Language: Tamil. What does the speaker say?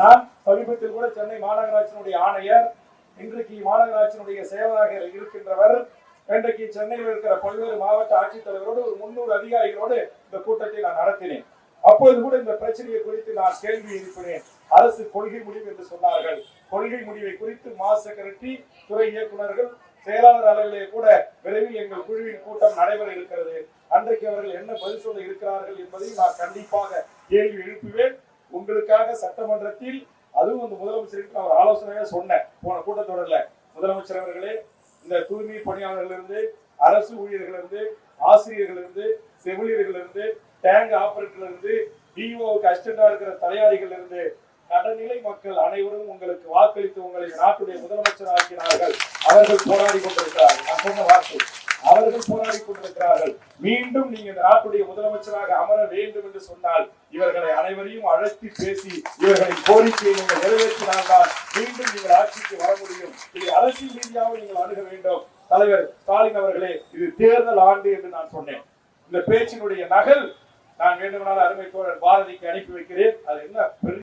நான் சமீபத்தில் கூட சென்னை மாநகராட்சியினுடைய ஆணையர் இன்றைக்கு மாநகராட்சியினுடைய சேவராக இருக்கின்றவர். இன்றைக்கு சென்னையில் இருக்கிற பல்வேறு மாவட்ட ஆட்சித்தலைவரோடு ஒரு முன்னூறு அதிகாரிகளோடு இந்த கூட்டத்தை நான் நடத்தினேன். அப்போது கூட இந்த பிரச்சனையை குறித்து நான் கேள்வி எழுப்பினேன். அரசு கொள்கை முடிவு என்று சொன்னார்கள். கொள்கை முடிவை குறித்து மா செக்ரட்டரி துறை இயக்குநர்கள் செயலாளர் அளவிலே கூட விரைவில் எங்கள் குழுவின் கூட்டம் நடைபெற இருக்கிறது. அன்றைக்கு அவர்கள் என்ன பதில் சொல்ல இருக்கிறார்கள் என்பதை நான் கண்டிப்பாக கேள்வி எழுப்புவேன். உங்களுக்காக சட்டமன்றத்தில் அதுவும் இந்த முதலமைச்சருக்கு நான் ஒரு ஆலோசனையாக சொன்னேன். போன கூட்டத்தொடரில். முதலமைச்சர் அவர்களே இந்த தூய்மை பணியாளர்களிருந்து அரசு ஊழியர்களிருந்து ஆசிரியர்களிருந்து செவிலியர்களிருந்து டேங்க் ஆபரேட்டர்லேருந்து டிஓக்கு அசிஸ்டண்டா இருக்கிற தலையாரிகள் இருந்து நடுநிலை மக்கள் அனைவரும் உங்களுக்கு வாக்களித்து உங்களை நாட்டுடைய முதலமைச்சர் ஆக்கினார்கள் அவர்கள் போராடி கொண்டிருக்கிறார்கள். நான் சொன்ன வார்த்தை. மீண்டும் நீங்க இந்த நாட்டுடைய முதலமைச்சராக அமர வேண்டும் என்று சொன்னால் இவர்களை அனைவரையும் அழைத்து பேசி இவர்களின் கோரிக்கையை நீங்கள் நிறைவேற்றினால்தான் மீண்டும் நீங்கள் ஆட்சிக்கு வர முடியும். இது அரசியல் ரீதியாக நீங்கள் அணுக வேண்டும். தலைவர் ஸ்டாலின் அவர்களே இது தேர்தல் ஆண்டு என்று நான் சொன்னேன். இந்த பேச்சினுடைய நகல் நான் வேண்டுமானால் அருமை தோழர் பாரதிக்கு அனுப்பி வைக்கிறேன். அது என்ன